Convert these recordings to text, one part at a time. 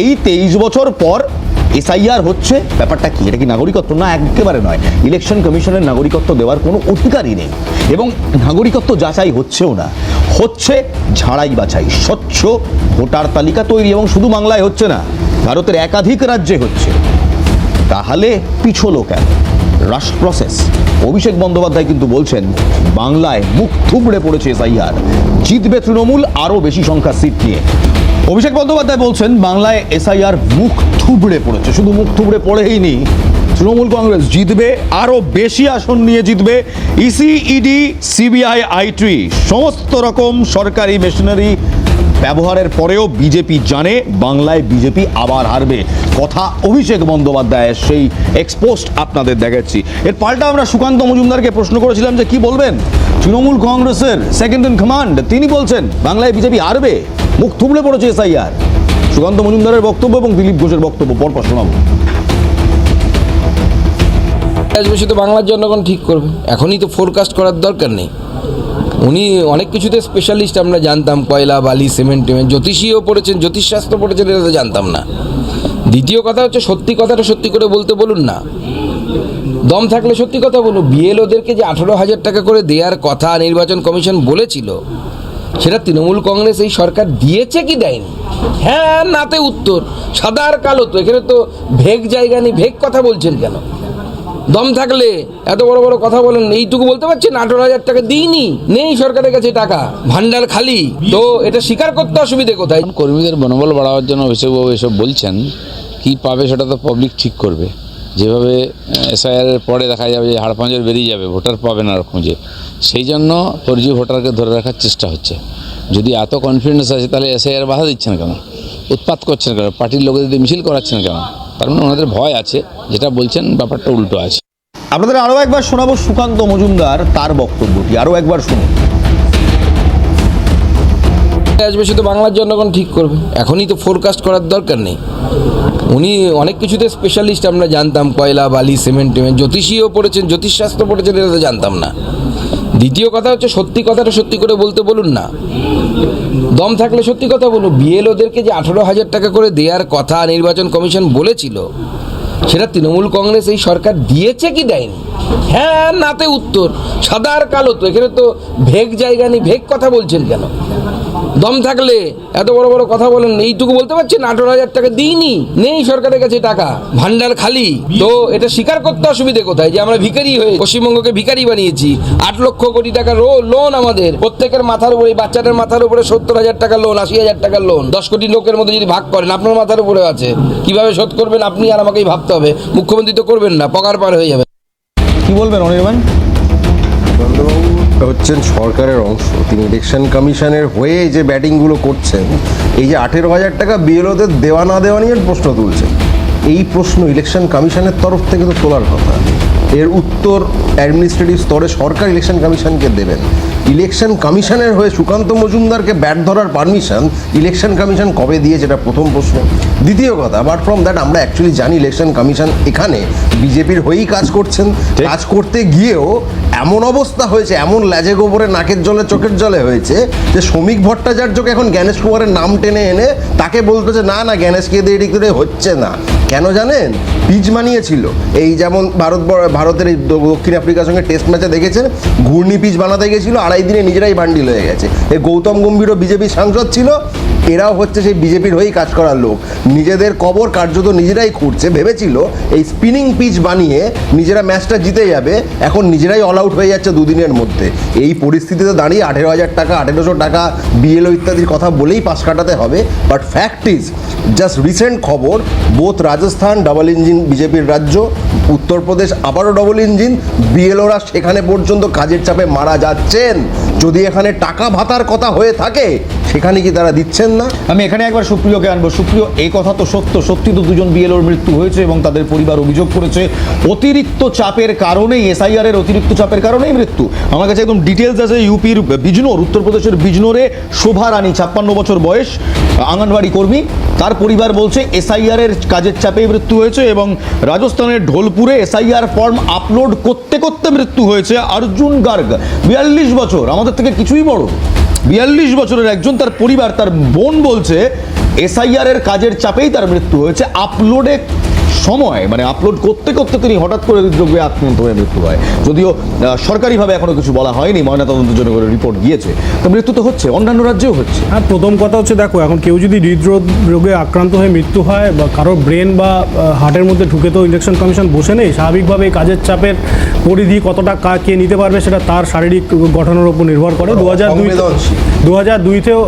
এই তেইশ বছর পর এসআইআর হচ্ছে। ব্যাপারটা কি? এটা কি নাগরিকত্ব? না, একেবারে নয়। ইলেকশন কমিশনের নাগরিকত্ব দেওয়ার কোনো অধিকারই নেই। এবং নাগরিকত্ব যাচাই হচ্ছেও না। হচ্ছে ঝাড়াই বাছাই, স্বচ্ছ ভোটার তালিকা তৈরি এবং শুধু বাংলায় হচ্ছে না, ভারতের একাধিক রাজ্যে হচ্ছে। তাহলে পিছলো কেন? রাশ প্রসেস অভিষেক বন্দ্যোপাধ্যায় কিন্তু বলছেন, বাংলায় মুখ থুবড়ে পড়েছে এসআইআর। জিতবে তৃণমূল, আরও বেশি সংখ্যা সিট নিয়ে। অভিষেক বন্দ্যোপাধ্যায় বলছেন, বাংলায় এসআইআর মুখ থুবড়ে পড়েছে। শুধু মুখ থুবড়ে পড়েই নি তৃণমূল কংগ্রেস জিতবে, আরও বেশি আসন নিয়ে জিতবে, ইসি, ইডি, সিবিআই আইটি সমস্ত রকম সরকারি মেশিনারি ব্যবহারের পরেও বিজেপি জানে, বাংলায় বিজেপি আবার হারবে। কথা অভিষেক বন্দ্যোপাধ্যায়ের, সেই এক্সপোস্ট আপনাদের দেখাচ্ছি। এর পাল্টা আমরা সুকান্ত মজুমদারকে প্রশ্ন করেছিলাম যে, কি বলবেন? তৃণমূল কংগ্রেসের সেকেন্ড ইন কমান্ড তিনি বলছেন, বাংলায় বিজেপি হারবে? মুখ থুবড়ে পড়েছে এসআইআর। সুকান্ত মজুমদারের বক্তব্য এবং দিলীপ ঘোষের বক্তব্য পরপর শোনাবো। সে তো বাংলার জনগণ ঠিক করবে। এখনই তো ফোরকাস্ট করার দরকার নেই। উনি অনেক কিছুতে স্পেশালিস্ট আমরা জানতাম কয়লা, বালি সিমেন্ট টিমেন্ট জ্যোতিষীও পড়েছেন, জ্যোতিষশাস্ত্র পড়েছেন, এটা তো জানতাম না। দ্বিতীয় কথা হচ্ছে, সত্যি কথাটা সত্যি করে বলতে বলুন না। দম থাকলে সত্যি কথা বলুন। বিএলওদেরকে যে আঠেরো হাজার টাকা করে দেওয়ার কথা নির্বাচন কমিশন বলেছিল সেটা তৃণমূল কংগ্রেস এই সরকার দিয়েছে কি দেয়নি? হ্যাঁ নাতে উত্তর। সাদা আর কালো তো, এখানে তো ভেগ জায়গা নেই, ভেগ কথা বলছেন কেন? দম থাকলে এত বড় বড় কথা বলেন, এইটুকু বলতে পারছেন আঠারো হাজার টাকা দিইনি, নেই সরকারের কাছে টাকা। ভান্ডার খালি। তো এটা স্বীকার করতে অসুবিধে কোথায়? কর্মীদের মনোবল বাড়াবার জন্য অভিষেকবাবু এসব বলছেন, কি পাবে সেটা তো পাবলিক ঠিক করবে। যেভাবে এসআইআর এর পরে দেখা যাবে যে হাড়পাঁজর বেরিয়ে যাবে ভোটার পাবে না খুঁজে। সেই জন্য ফরজি ভোটারকে ধরে রাখার চেষ্টা হচ্ছে। যদি এত কনফিডেন্স আছে তাহলে এসআইআর বাধা দিচ্ছেন কেন? উৎপাত করছেন কেন? পার্টির লোকেদের দিয়ে মিছিল করাচ্ছেন কেন? তার মানে ওনাদের ভয় আছে যেটা বলছেন ব্যাপারটা উল্টো আছে। আপনাদের আরও একবার শোনাবো সুকান্ত মজুমদার তার বক্তব্যটি। আরও একবার শুনুন। আসবে সে তো বাংলার জনগণ ঠিক করবে। এখনই তো ফোরকাস্ট করার দরকার নেই। উনি অনেক কিছুতে স্পেশালিস্ট আমরা জানতাম, কয়লা, বালি সিমেন্ট টিমেন্ট জ্যোতিষীও পড়েছেন, জ্যোতিষশাস্ত্র পড়েছেন, এটা তো জানতাম না। দ্বিতীয় কথা হচ্ছে, সত্যি কথাটা সত্যি করে বলতে বলুন না। দম থাকলে সত্যি কথা বলুন বিএলওদেরকে যে আঠারো হাজার টাকা করে দেওয়ার কথা নির্বাচন কমিশন বলেছিল, সেটা তৃণমূল কংগ্রেস এই সরকার দিয়েছে কি দেয়নি? হ্যাঁ নাতে উত্তর, সাদা আর কালো তো, এখানে তো ভেগ জায়গা নেই, ভেগ কথা বলছেন কেন? দম থাকলে এত বড় বড় কথা বলেন এইটুকু বলতে পারছেন? আঠারো হাজার টাকা দিইনি নেই সরকারের কাছে টাকা। ভান্ডার খালি। তো এটা স্বীকার করতে অসুবিধে কোথায়? যে আমরা ভিখারি হয়ে পশ্চিমবঙ্গকে ভিখারি বানিয়েছি। আট লক্ষ কোটি টাকা রো লোন আমাদের। প্রত্যেকের মাথার উপরে বাচ্চাটার মাথার উপরে সত্তর হাজার টাকা লোন আশি হাজার টাকার লোন দশ কোটি লোকের মধ্যে যদি ভাগ করেন আপনার মাথার উপরে আছে। কীভাবে শোধ করবেন আপনি আর আমাকেই ভাবতে হবে। মুখ্যমন্ত্রী তো করবেন না পকার পার হয়ে যাবে। কি বলবেন অনির্বাণ? চন্দ্রবাবু হচ্ছেন সরকারের অংশ। তিনি ইলেকশন কমিশনের হয়ে যে ব্যাটিংগুলো করছেন, এই যে আঠেরো হাজার টাকা বিএলওদের দেওয়া না দেওয়া নিয়ে প্রশ্ন তুলছেন। এই প্রশ্ন ইলেকশন কমিশনের তরফ থেকে তো তোলার কথা। এর উত্তর অ্যাডমিনিস্ট্রেটিভ স্তরে সরকার ইলেকশন কমিশনকে দেবেন। ইলেকশন কমিশনের হয়ে সুকান্ত মজুমদারকে ব্যাট ধরার পারমিশন ইলেকশন কমিশন কবে দিয়েছে এটা প্রথম প্রশ্ন। দ্বিতীয় কথা অ্যাপার্ট ফ্রম দ্যাট আমরা অ্যাকচুয়ালি জানি ইলেকশন কমিশন এখানে বিজেপির হয়েই কাজ করছেন। কাজ করতে গিয়েও এমন অবস্থা হয়েছে এমন ল্যাজে গোবরে নাকের জলে চোখের জলে হয়েছে যে শ্রমিক ভট্টাচার্যকে এখন জ্ঞানেশ কুমারের নাম টেনে এনে তাকে বলতেছে না না জ্ঞানেশকে দিয়ে হচ্ছে না। কেন জানেন? পিচ মানিয়েছিল। এই যেমন ভারত ভারতের এই দক্ষিণ আফ্রিকার সঙ্গে টেস্ট ম্যাচে দেখেছেন, ঘূর্ণি পিচ বানাতে গেছিল, আড়াই দিনে নিজেরাই বান্ডিল হয়ে গেছে। এই গৌতম গম্ভীরও বিজেপি সাংসদ ছিল এরাও হচ্ছে সেই বিজেপির হয়েই কাজ করার লোক। নিজেদের কবর কার্যত নিজেরাই খুঁড়ছে ভেবেছিল এই স্পিনিং পিচ বানিয়ে নিজেরা ম্যাচটা জিতে যাবে। এখন নিজেরাই অল আউট হয়ে যাচ্ছে দুদিনের মধ্যে। এই পরিস্থিতিতে দাঁড়িয়ে আঠেরো হাজার টাকা, আঠেরোশো টাকা বিএলও ইত্যাদির কথা বলেই পাশ কাটাতে হবে। But fact is just recent খবর বোথ রাজস্থান ডাবল ইঞ্জিন বিজেপির রাজ্য, উত্তরপ্রদেশ আবারও ডবল ইঞ্জিন বিএলওরা সেখানে পর্যন্ত কাজের চাপে মারা যাচ্ছেন। যদি এখানে টাকা ভাতার কথা হয়ে থাকে, সেখানে কি তারা দিচ্ছেন না? আমি এখানে একবার সুপ্রিয়কে আনব। সুপ্রিয়, এই কথা তো সত্য। সত্যি তো দুজন বিএলওর মৃত্যু হয়েছে এবং তাদের পরিবার অভিযোগ করেছে। অতিরিক্ত চাপের কারণেই এসআইআর এর অতিরিক্ত চাপের কারণেই মৃত্যু। আমার কাছে একদম ডিটেলস আছে ইউপির বিজনোর, উত্তরপ্রদেশের বিজনোরে শোভা রানী, ছাপ্পান্ন বছর বয়স আঙ্গনবাড়ি কর্মী। তার পরিবার বলছে এসআইআর এর কাজের চাপেই মৃত্যু হয়েছে এবং রাজস্থানের ঢোলপুরে এসআইআর ফর্ম আপলোড করতে করতে মৃত্যু হয়েছে। অর্জুন গার্গ, বিয়াল্লিশ বছর। আমাদের থেকে কিছুই বড়। বিয়াল্লিশ বছরের একজন তার পরিবার, তার বোন বলছে এসআইআর এর কাজের চাপেই তার মৃত্যু হয়েছে, আপলোডে সময় মানে আপলোড করতে করতে তিনি হঠাৎ করে হৃদরোগে আক্রান্ত হয়ে মৃত্যু হয়। যদিও সরকারিভাবে এখনও কিছু বলা হয়নি ময়নাতদন্তের জন্য করে রিপোর্ট গিয়েছে। তো মৃত্যু তো হচ্ছে অন্যান্য রাজ্যেও হচ্ছে। হ্যাঁ প্রথম কথা হচ্ছে দেখো এখন কেউ যদি হৃদরোগ রোগে আক্রান্ত হয়ে মৃত্যু হয় বা কারোর ব্রেন বা হার্টের মধ্যে ঢুকে তো ইলেকশন কমিশন বসে নেই স্বাভাবিকভাবে এই কাজের চাপের পরিধি কতটা কা কে নিতে পারবে সেটা তার শারীরিক গঠনের উপর নির্ভর করে। দু হাজার দুই দু হাজার দুইতেও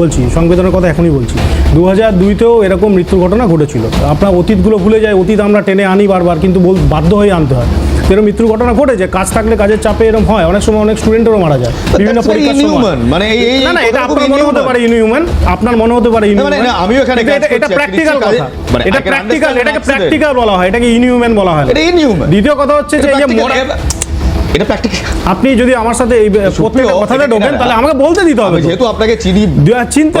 বলছি সংবেদনের কথা এখনই বলছি। দু হাজার দুইতেও এরকম মৃত্যুর ঘটনা ঘটেছিল। আপনার অতীতগুলো ভুলে যায় অতীত আমরা টেনে আনি বারবার কিন্তু বল- বাধ্য হয়ে আনতে হয়। এরকম মৃত্যুর ঘটনা ঘটেছে কাজ থাকলে কাজের চাপে এরকম হয় অনেক সময় অনেক স্টুডেন্টেরও মারা যায়। বিভিন্ন পরীক্ষার সময়। মানে এই- না না এটা আপনার মনে হতে পারে ইনহিউম্যান আপনার মনে হতে পারে না, মানে আমিও এখানে এটা- প্র্যাকটিক্যাল কথা। মানে এটা প্র্যাকটিক্যাল এটাকে প্র্যাকটিক্যাল বলা হয় এটাকে ইনহিউম্যান বলা হয় এটা। দ্বিতীয় কথা হচ্ছে যে এই যে মরা এটা প্র্যাকটিক্যাল আপনি যদি আমার সাথে এই প্রত্যেকটা ঢোকেন তাহলে আমাকে বলতে দিতে হবে যেহেতু আপনাকে চিনি চিন্তা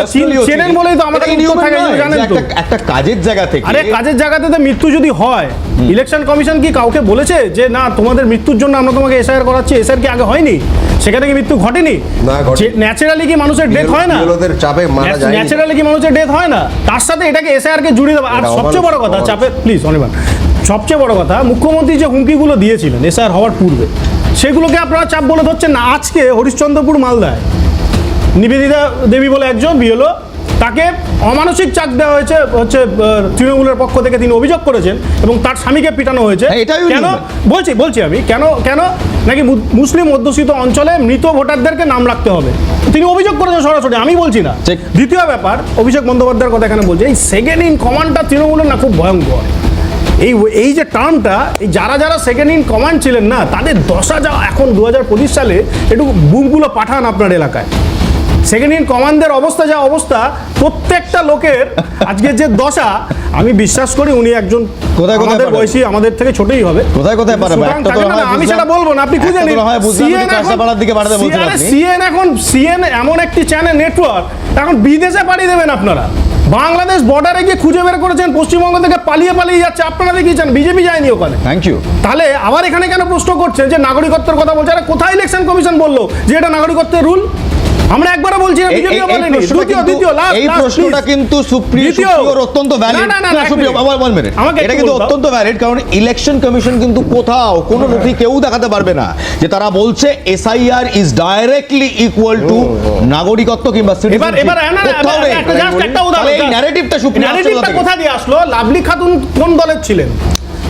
চেনেন বলেই তো আমাদের inhuman থাকে, জানেন তো। একটা- একটা কাজের জায়গা থেকে আরে কাজের জায়গাতে তো মৃত্যু যদি হয় ইলেকশন কমিশন কি কাউকে বলেছে যে না তোমাদের মৃত্যুর জন্য আমরা তোমাকে এসআইআর করাচ্ছি এসআইআর কি আগে হয়নি? সেখানে কি মৃত্যু ঘটেনি? না, ন্যাচারালি কি মানুষের ডেথ হয় না? চাপে মারা যায়নি। ন্যাচারালি কি মানুষের ডেথ হয় না? তার সাথে এটাকে এসআইআর কে জুড়ে দেওয়া আর সবচেয়ে বড় কথা চাপে প্লিজ অনির্বাণ। সবচেয়ে বড় কথা মুখ্যমন্ত্রী যে হুমকিগুলো দিয়েছিলেন এসআইআর হওয়ার পূর্বে সেগুলোকে আপনারা চাপ বলে ধরছেন না। আজকে হরিশ্চন্দ্রপুর মালদায় নিবেদিতা দেবী বলে একজন বিএলও তাকে অমানসিক চাপ দেওয়া হয়েছে হচ্ছে তৃণমূলের পক্ষ থেকে তিনি অভিযোগ করেছেন এবং তার স্বামীকে পিটানো হয়েছে। হ্যাঁ, কেন? বলছি বলছি আমি কেন কেন? নাকি মুসলিম অধ্যুষিত অঞ্চলে মৃত ভোটারদেরকে নাম রাখতে হবে? তিনি অভিযোগ করেছেন সরাসরি আমি বলছি না। দ্বিতীয় ব্যাপার অভিষেক বন্দ্যোপাধ্যায়ের কথা এখানে বলছি এই সেকেন্ড ইন কমান্ডটা তৃণমূলের না খুব ভয়ঙ্কর। এই এই যে টার্মটা এই যারা যারা সেকেন্ড ইন কমান্ড ছিলেন না তাদের দশা যা এখন দু হাজার পঁচিশ সালে একটু বুকগুলো পাঠান আপনার এলাকায়। সেকেন্ড ইন কমান্ডের অবস্থা যা অবস্থা প্রত্যেকটা লোকের আজকে যে দশা আমি বিশ্বাস করি উনি একজন কোথায় কোথায় বয়সী আমাদের থেকে ছোটই হবে। কোথায় কোথায় হয় আমি সেটা বলব না আপনি খুঁজে নিন। না বুঝলাম এখন-। সিএন এখন সিএন এমন একটি চ্যানেল নেটওয়ার্ক এখন বিদেশে পাঠিয়ে দেবেন আপনারা। বাংলাদেশ বর্ডারে গিয়ে খুঁজে বের করেছেন পশ্চিমবঙ্গ থেকে পালিয়ে পালিয়ে যাচ্ছে। আপনারা দেখিয়েছেন বিজেপি যায়নি ওখানে। থ্যাংক ইউ তাহলে আবার এখানে কেন প্রশ্ন করছে যে নাগরিকত্বের কথা বলছে? আরে কোথায় ইলেকশন কমিশন বলল যে এটা নাগরিকত্বের রুল আমরা একবারও বলছি না বিজেপিও বলেনি। দ্বিতীয় দ্বিতীয় লাস্ট এই প্রশ্নটা কিন্তু দ্বিতীয়। সুপ্রিয়র অত্যন্ত ভ্যালিড না, না, না, সুপ্রিয় আবার ওয়ান মিনিট এটা কিন্তু অত্যন্ত ভ্যালিড কারণ ইলেকশন কমিশন কিন্তু কোথাও কোনো নথি কেউ দেখাতে পারবে না যে তারা বলছে SIR is directly equal to নাগরিকত্ব কিংবা এবার এবার না, একটা উদাহরণ এই ন্যারেটিভটা আসছে ন্যারেটিভটা কোথা দিয়ে আসলো? লাভলি খাতুন কোন দলের ছিলেন?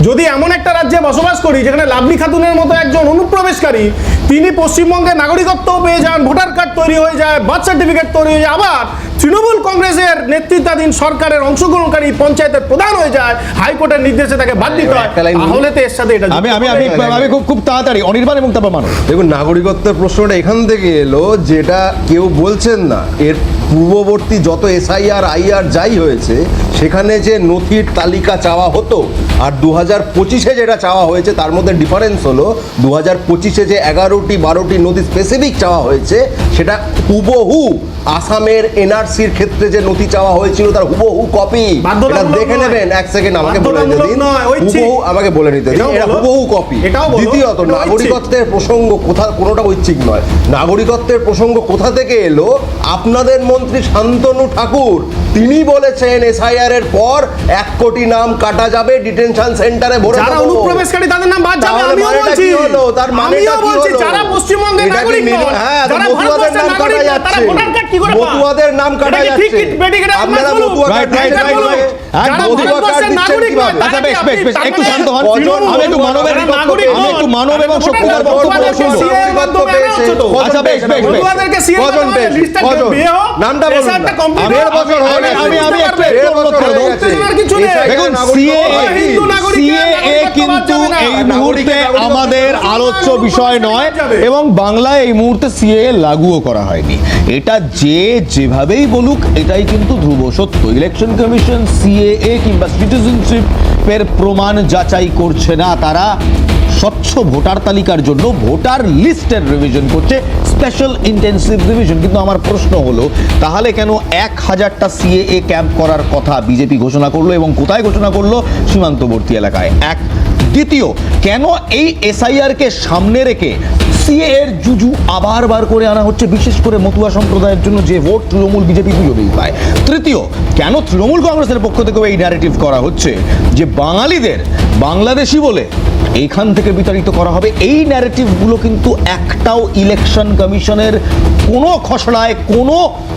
যদি এমন একটা রাজ্যে বসবাস করি যেখানে লাভলি খাতুনের মতো একজন অনুপ্রবেশকারী তিনি পশ্চিমবঙ্গে নাগরিকত্ব পেয়ে যান ভোটার কার্ড তৈরি হয়ে যায় বার্থ সার্টিফিকেট তৈরি হয়ে যায় আবার তৃণমূল কংগ্রেসের নেতৃত্বাধীন সরকারের অংশগ্রহণকারী পঞ্চায়েতের প্রধান হয়ে যায় হাইকোর্টের নির্দেশে তাকে বাদ দিতে হয়। তাহলে তো এর সাথে এটা আমি আমি আমি আমি খুব খুব তাড়াতাড়ি অনির্বাণ এবং তারপর মানুষ। দেখুন নাগরিকত্বের প্রশ্নটা এখান থেকে এলো যেটা কেউ বলছেন না এর পূর্ববর্তী যত এসআইআর আইআর যাই হয়েছে সেখানে যে নথির তালিকা চাওয়া হতো আর দু হাজার পঁচিশে যেটা চাওয়া হয়েছে তার মধ্যে ডিফারেন্স হলো দু হাজার পঁচিশে যে এগারোটি বারোটি নথি স্পেসিফিক চাওয়া হয়েছে সেটা হুবহু আসামের এনআরসির ক্ষেত্রে যে নথি চাওয়া হয়েছিল তার হুবহু কপি এটা দেখে নেবেন এক সেকেন্ড আমাকে বলে নিতে দিন। হুবহু আমাকে বলে নিতে এটা হুবহু কপি এটাও দ্বিতীয়ত নাগরিকত্বের প্রসঙ্গ কোথা কোনোটা ঐচ্ছিক নয়। নাগরিকত্বের প্রসঙ্গ কোথা থেকে এলো? আপনাদের মন্ত্রী শান্তনু ঠাকুর তিনি বলেছেন এসআইআর এর পর এক কোটি নাম কাটা যাবে ডিটেনশন সেন্টারে ভরে যারা অনুপ্রবেশকারী তাদের নাম বাদ যাবে আমিও বলছি তার মানেটা কি হলো? যারা পশ্চিমবঙ্গের নাগরিক নয় হ্যাঁ, যারা মতুয়াদের নাম কাটা যাচ্ছে। ভোটার কার্ড কি করে পায়? মতুয়াদের নাম কাটা যাচ্ছে। আপনারা মতুয়া right, দিচ্ছেন right, কীভাবে? right. মতুয়া কার্ড দিচ্ছেন কীভাবে? আচ্ছা, বেশ, বেশ, বেশ, একটু শান্ত হন। আমি একটু মানবের নাগরিক আমি একটু মানব এবং ভোটার বক্তব্য শুনব। আচ্ছা, বেশ, বেশ, বেশ। কজন লিস্টটা কজন? নামটা বলুন দেড় বছর হয়ে আমি- গেছে। আমি- দেড় বছর হয়ে গেছে। দেখুন সিএ কিন্তু। এই মুহূর্তে আমাদের আলোচ্য বিষয় নয় এবং বাংলায় এই মুহূর্তে সিএ লাগুও করা হয়নি। এটা যে যেভাবেই বলুক এটাই কিন্তু ধ্রুব সত্য। ইলেকশন কমিশন সিএএ কিংবা সিটিজেনশিপ এর প্রমাণ যাচাই করছে না তারা। স্বচ্ছ ভোটার তালিকার জন্য ভোটার লিস্টের রিভিশন করছে স্পেশাল ইন্টেন্সিভ রিভিশন কিন্তু আমার প্রশ্ন হলো, তাহলে কেন এক হাজারটা সিএএ ক্যাম্প করার কথা বিজেপি ঘোষণা করল এবং কোথায় ঘোষণা করল? সীমান্তবর্তী এলাকায়। এক। দ্বিতীয়, কেন এই এসআইআরকে সামনে রেখে সিএ এর জুজু আবার বার করে আনা হচ্ছে, বিশেষ করে মতুয়া সম্প্রদায়ের জন্য যে ভোট তৃণমূল বিজেপি দুজনেই পায়? তৃতীয়, কেন তৃণমূল কংগ্রেসের পক্ষ থেকেও এই ন্যারেটিভ করা হচ্ছে যে বাঙালিদের বাংলাদেশি বলে এইখান থেকে বিতাড়িত করা হবে। এই ন্যারেটিভগুলো কিন্তু একটাও ইলেকশন কমিশনের কোনো খসড়ায়, কোনো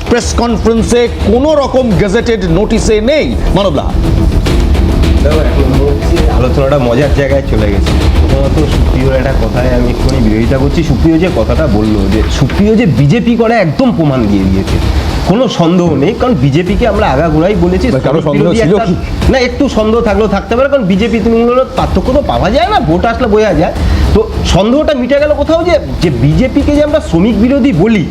প্রেস কনফারেন্সে কোনো রকম গেজেটেড নোটিশে নেই। মানবলা আলোচনাটা মজার জায়গায় চলে গেছে। প্রথমত সুপ্রিয়র একটা কথায় আমি এক্ষুনি বিরোধিতা করছি। সুপ্রিয় যে কথাটা বলল, যে সুপ্রিয় যে বিজেপি করে একদম প্রমাণ দিয়ে দিয়েছে। কোনো সন্দেহ নেই কারণ বিজেপিকে আমরা আগাগোড়াই বলেছি কারও সন্দেহ ছিল কি? না একটু সন্দেহ থাকলেও থাকতে পারে কারণ বিজেপি তৃণমূলের পার্থক্য তো পাওয়া যায় না ভোট আসলে বোঝা যায় তো সন্দেহটা মিটে গেল কোথাও যে যে বিজেপিকে যে আমরা শ্রমিক বিরোধী বলি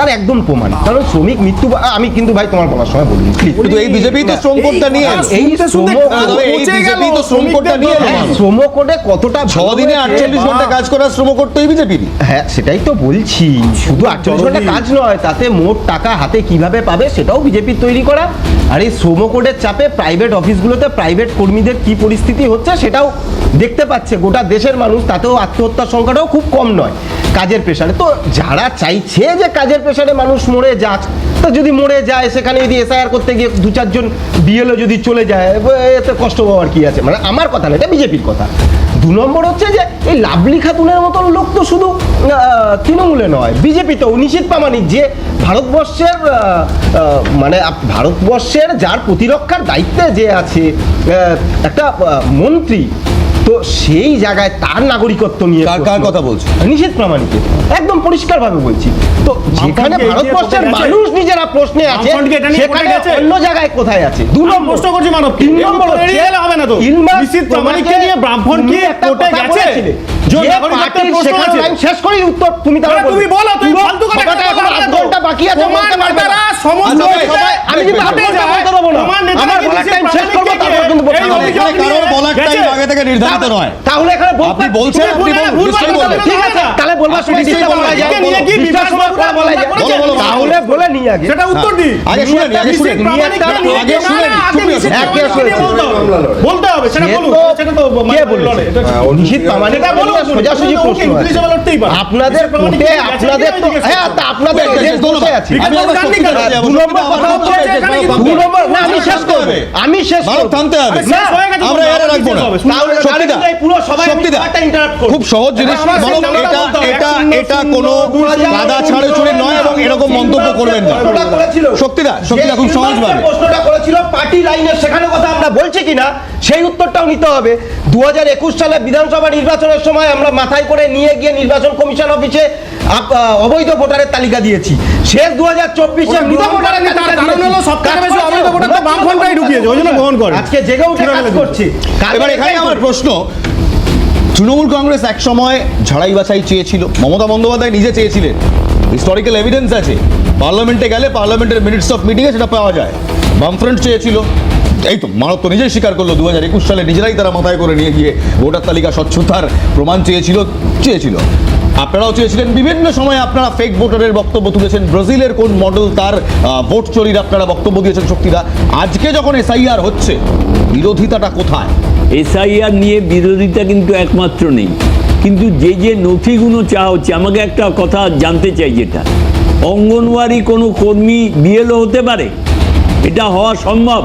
তার একদম প্রমাণ। কারণ শ্রমিক মৃত্যু আমি কিন্তু ভাই তোমার বলার সময় বলি কিন্তু এই বিজেপি তো শ্রম কোডটা নিয়ে এই বিজেপি তো শ্রম কোডটা নিয়ে শ্রম কোডে কতটা ছ দিনে আটচল্লিশ ঘণ্টা কাজ করার শ্রম করতো এই বিজেপিরই হ্যাঁ সেটাই তো বলছি। শুধু আটচল্লিশ ঘণ্টা কাজ নয় তাতে মোট টাকা হাতে কীভাবে পাবে সেটাও বিজেপির তৈরি করা। আর এই শ্রম কোডের চাপে প্রাইভেট অফিসগুলোতে প্রাইভেট কর্মীদের কি পরিস্থিতি হচ্ছে সেটাও দেখতে পাচ্ছে। গোটা দেশের মানুষ তাতেও আত্মহত্যার সংখ্যাটাও খুব কম নয় কাজের প্রেশারে তো যারা চাইছে যে কাজের প্রেশারে মানুষ মরে যাক। তো যদি মরে যায়, সেখানে যদি এসআইআর করতে গিয়ে দু চারজন বিএলও যদি চলে যায়, এতে কষ্ট পাওয়ার কি আছে? মানে আমার কথা না, এটা বিজেপির কথা। দু নম্বর হচ্ছে যে, এই লাভলি খাতুনের মতন লোক তো শুধু তৃণমূলে নয় বিজেপিতেও নিশীত প্রামাণিক যে ভারতবর্ষের মানে ভারতবর্ষের যার প্রতিরক্ষার দায়িত্বে যে আছে একটা মন্ত্রী তো সেই জায়গায় তার নাগরিকত্ব নিয়ে কার- কার কথা বলছো? নিষেধ প্রামাণিকে একদম পরিষ্কারভাবে বলছি তো যেখানে ভারতবর্ষের মানুষ নিজেরা প্রশ্নে আছে সেখানে অন্য জায়গায় কোথায় আছে দু নম্বর প্রশ্ন করছি মানবকে। তিন নম্বর হবে না তো। নিশ্চিত প্রামাণিককে নিয়ে ব্রাহ্মণ কি তুমি কোর্টে গেছে? আমি শেষ করি উত্তর তুমি তুমি বলো, তুমি ফালতু কথা এখন আধ ঘণ্টা বাকি আছে বলতে পারবে না। সমস্ত জায়গায়- সবাই- আমি কিন্তু দেখবে, হাতে বলতে দেবো না আমার বলার টাইম শেষ করব তারপর কিন্তু বলতে এই হবে। অভিযোগ এখানে কারোর বলার টাইম গেছে। আগে থেকে নির্ধারিত নয় তাহলে এখানে আপনি বলছেন, আপনি বলে- বলতে ঠিক আছে তাহলে বলবার সময় নিশ্চয়ই। করা যায়। একে নিয়ে কি সময় পরে বলা যায়। বলো, বলো, বলো। তাহলে বলে নিয়ে আগে সেটা উত্তর দিই আগে আগে প্রামাণিককে নিয়ে আগে না, না, আগে চুপ নিশ্চিত হয়ে এক যান। কেস প্রামাণিককে নিয়ে হয়েছে। বলতে হবে। সেটা বলুন তো- সেটা তো কে মানে এটা নিশীত প্রামাণিক এটা বলুন, সোজাসুজি প্রশ্ন। ইংলিশে লড়তেই পারে। আপনাদের কোর্টে আপনাদের তো হ্যাঁ আপনাদের। বসে আছে আমি দু নম্বর কথা হচ্ছে দু নম্বর না আমি শেষ থামতে করব হবে। আমি শেষ করব। থামতে হবে। আমরা এর রাখব না। সত্যিটা পুরো সবাই খুব সহজ জিনিস এটা এটা এটা কোনো কাদা শূন্য ছাড়াছুড়ি নয় এবং এরকম মন্তব্য করবেন না। শক্তিদা শক্তিদা খুব যে সহজভাবে প্রশ্নটা করেছিল পার্টি লাইনের সেখানে কথা আমরা বলছি কিনা সেই উত্তরটাও নিতে হবে। দু হাজার একুশ সালে বিধানসভা নির্বাচনের সময় আমরা মাথায় করে নিয়ে গিয়ে নির্বাচন কমিশন অফিসে অবৈধ ভোটারের তালিকা দিয়েছি। শেষ দু হাজার চব্বিশে। আজকে জেগে উঠে কাজ করছে। এবার এখানে আমার প্রশ্ন তৃণমূল কংগ্রেস এক সময় ঝাড়াই বাছাই চেয়েছিল মমতা বন্দ্যোপাধ্যায় নিজে চেয়েছিলেন। হিস্টোরিক্যাল এভিডেন্স আছে। পার্লামেন্টে গেলে পার্লামেন্টের মিনিটস অফ মিটিংয়ে সেটা পাওয়া যায়। বামফ্রন্ট চেয়েছিল। এই তো মানব তো নিজেই স্বীকার করল দু হাজার একুশ সালে নিজেরাই তারা মাথায় করে নিয়ে গিয়ে ভোটার তালিকা স্বচ্ছতার প্রমাণ চেয়েছিল চেয়েছিল। আপনারাও চেয়েছিলেন বিভিন্ন সময় আপনারা ফেক ভোটারের বক্তব্য তুলেছেন। ব্রাজিলের কোন মডেল তার ভোট চুরির আপনারা বক্তব্য দিয়েছেন শক্তিদা। আজকে যখন এসআইআর হচ্ছে, বিরোধিতাটা কোথায়? এসআইআর নিয়ে বিরোধিতা কিন্তু একমাত্র নেই। কিন্তু যে যে নথিগুলো চাওয়া হচ্ছে, আমাকে একটা কথা জানতে চাই যেটা। অঙ্গনওয়াড়ি কোনো কর্মী বিএলও হতে পারে? এটা হওয়া সম্ভব?